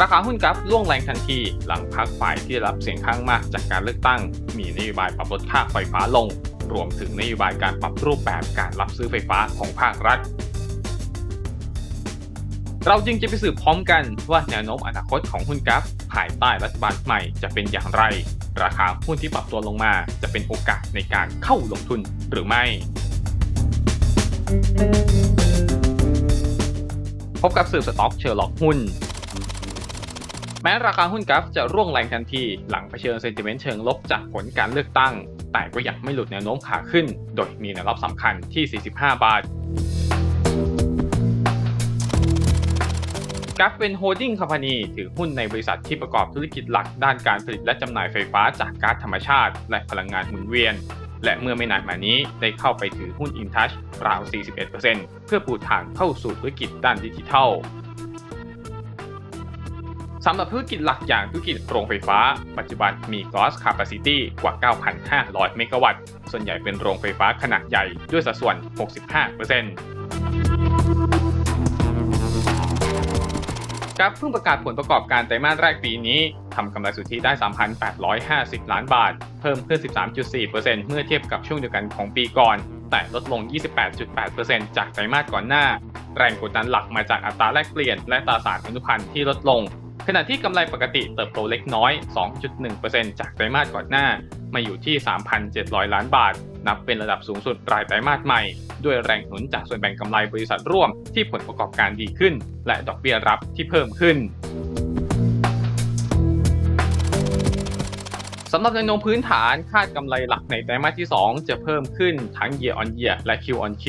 ราคาหุ้นกราฟล่วงแรงทันที หลังพรรคฝ่ายที่รับเสียงข้างมากจากการเลือกตั้ง มีนโยบายปรับลดค่าไฟฟ้าลง รวมถึงนโยบายการปรับรูปแบบการรับซื้อไฟฟ้าของภาครัฐ เราจึงจะไปสืบพร้อมกันว่าแนวโน้มอนาคตของหุ้นกราฟภายใต้รัฐบาลใหม่จะเป็นอย่างไร ราคาหุ้นที่ปรับตัวลงมาจะเป็นโอกาสในการเข้าลงทุนหรือไม่พบกับสืบสต็อกเชอร์ล็อกหุ้น แม้ราคาหุ้นกราฟจะร่วงแรงทันที หลังเผชิญเซนติเมนต์เชิงลบจากผลการเลือกตั้ง แต่ก็ยังไม่หลุดแนวโน้มขาขึ้น โดยมีแนวรับสำคัญที่ 45 บาทกราฟเป็นโฮดดิ้งคอมพานีถือหุ้นในบริษัทที่ประกอบธุรกิจหลักด้านการผลิตและจำหน่ายไฟฟ้าจากก๊าซธรรมชาติ และพลังงานหมุนเวียน และเมื่อไม่นานมานี้ได้เข้าไปถือหุ้น InTouch ราว 41%เพื่อปูทางเข้าสู่ธุรกิจด้านดิจิทัล สำหรับธุรกิจหลักอย่างธุรกิจโรงไฟฟ้า ปัจจุบันมี gross capacity กว่า 9,500 เมกะวัตต์ ส่วนใหญ่เป็นโรงไฟฟ้าขนาดใหญ่ด้วยสัดส่วน 65%กราฟเพิ่งประกาศผลประกอบการไตรมาสแรกปีนี้ทำกำไรสุทธิได้ 3,850 ล้านบาท เพิ่มขึ้น 13.4%เมื่อเทียบกับช่วงเดียวกันของปีก่อน แต่ลดลง 28.8%จากไตรมาสก่อนหน้า แรงกดดันหลักมาจากอัตราแลกเปลี่ยนและตราสารอนุพันธ์ที่ลดลง ขณะที่กำไรปกติเติบโตเล็กน้อย 2.1%จากไตรมาสก่อนหน้า มาอยู่ที่ 3,700 ล้านบาท นับเป็นระดับสูงสุดรายไตรมาสใหม่ ด้วยแรงหนุนจากส่วนแบ่งกำไรบริษัทร่วมที่ผลประกอบการดีขึ้น และดอกเบี้ยรับที่เพิ่มขึ้น สำหรับแนวโน้มพื้นฐานคาดกำไรหลักในไตรมาสที่ 2 จะเพิ่มขึ้นทั้ง year on year และ Q on Q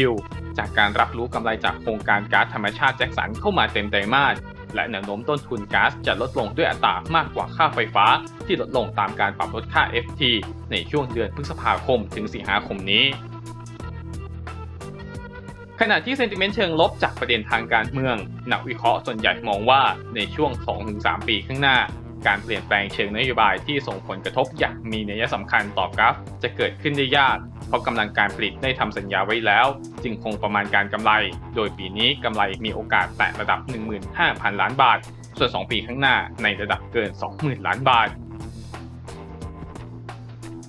จากการรับรู้กำไรจากโครงการก๊าซธรรมชาติแจ็คสันเข้ามาเต็มไตรมาสและแนวโน้มต้นทุนก๊าซจะลดลงด้วยอัตรามากกว่าค่าไฟฟ้า ที่ลดลงตามการปรับลดค่า FT ในช่วงเดือนพฤษภาคมถึงสิงหาคมนี้ ขณะที่เซนติเมนต์เชิงลบจากประเด็นทางการเมือง นักวิเคราะห์ส่วนใหญ่มองว่าในช่วง 2-3 ปีข้างหน้า การเปลี่ยนแปลงเชิงนโยบายที่ส่งผลกระทบอย่างมีนัยสำคัญต่อกราฟ จะเกิดขึ้นได้ยาก เพราะกำลังการผลิตได้ทำสัญญาไว้แล้ว จึงคงประมาณการกำไร โดยปีนี้กำไรมีโอกาสแตะระดับ 15,000 ล้านบาท ส่วน 2 ปีข้างหน้าในระดับเกิน 20,000 ล้านบาท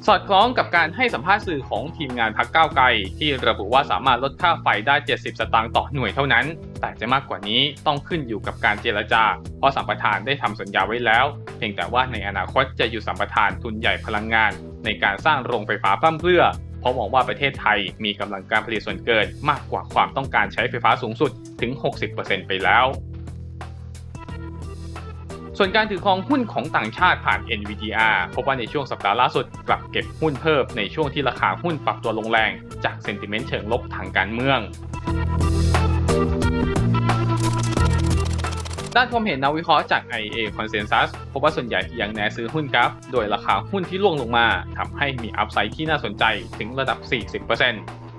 สอดคล้องกับการให้สัมภาษณ์สื่อของทีมงานพักก้าวไกล ที่ระบุว่าสามารถลดค่าไฟได้ 70 สตางค์ต่อหน่วยเท่านั้น แต่จะมากกว่านี้ต้องขึ้นอยู่กับการเจรจา เพราะสัมปทานได้ทำสัญญาไว้แล้ว เพียงแต่ว่าในอนาคตจะอยู่สัมปทานทุนใหญ่พลังงาน ในการสร้างโรงไฟฟ้าพร่ำเพรื่อ เพราะมองว่าประเทศไทยมีกำลังการผลิตส่วนเกิน มากกว่าความต้องการใช้ไฟฟ้าสูงสุดถึง 60%ไปแล้ว ส่วนการถือครองหุ้นของต่างชาติผ่าน NVDR พบว่าในช่วงสัปดาห์ล่าสุดกลับเก็บหุ้นเพิ่มในช่วงที่ราคาหุ้นปรับตัวลงแรงจากเซนติเมนต์เชิงลบทางการเมืองด้านความเห็นนักวิเคราะห์จาก IA Consensus พบว่าส่วนใหญ่ยังแนซื้อหุ้นกราฟโดยราคาหุ้นที่ร่วงลงมาทำให้มีอัพไซด์ที่น่าสนใจถึงระดับ 40%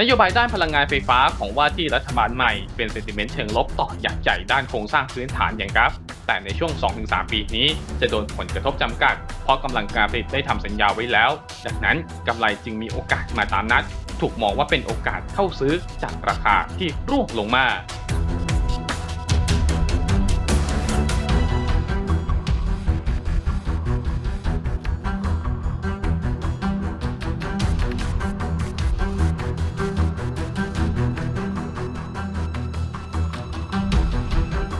นโยบายด้านพลังงานไฟฟ้าของว่าที่รัฐบาลใหม่เป็นเซนติเมนต์เชิงลบต่ออยากใหญ่ด้านโครงสร้างพื้นฐานอย่างกราฟแต่ในช่วง 2-3 ปีนี้จะโดนผลกระทบจำกัด เพราะกำลังการผลิตได้ทำสัญญาไว้แล้วจากนั้นกำไรจึงมีโอกาสมาตามนัด ถูกมองว่าเป็นโอกาสเข้าซื้อจากราคาที่ร่วงลงมา